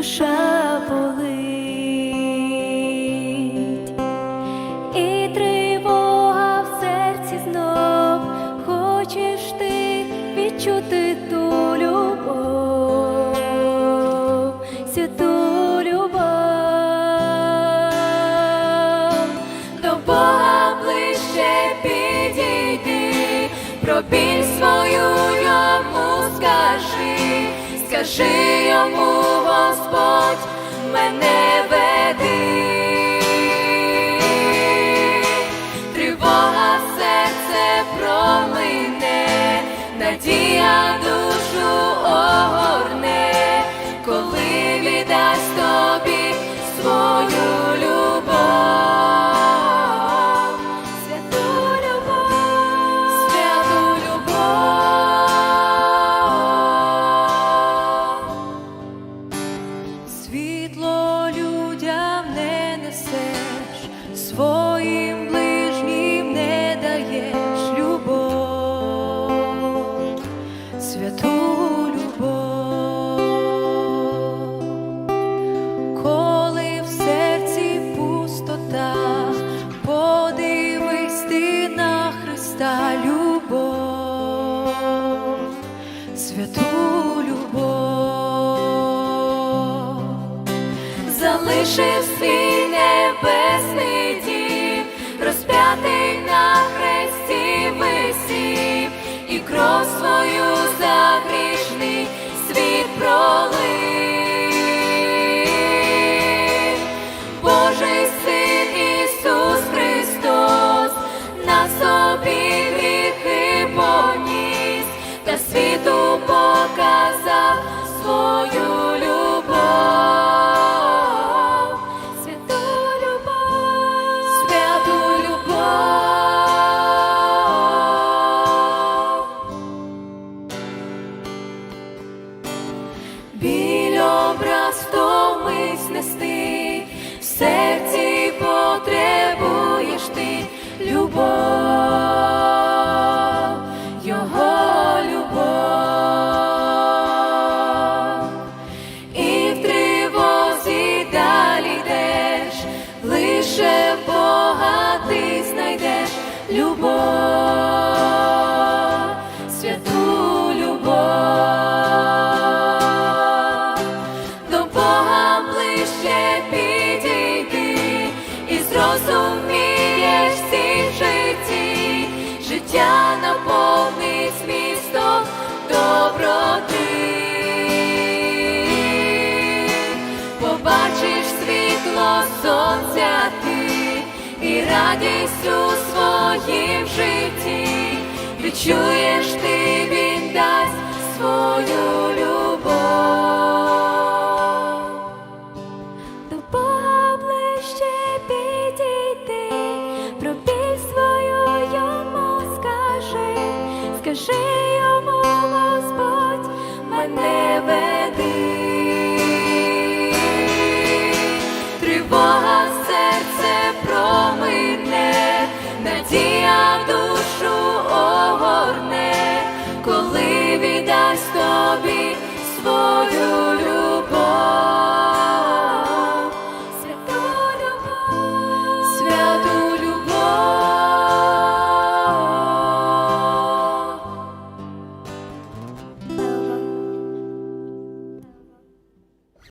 душа болить, і тривога в серці знов. Хочеш ти відчути ту любов, святу любов, до Бога ближче підійди, про біль свою йому скажи, скажи йому мене веди. Тривога серце промине, надія душу огорне, Христа любов, святу любов залишив свій втомись нести, в серці потребуєш ти любов, його любов, і в тривозі далі йдеш, лише в Бога ти знайдеш любов, ближче підійди і зрозумієш всі в житті, життя наповнить змістом доброти. Побачиш світло сонця ти і радість у своїм житті, відчуєш ти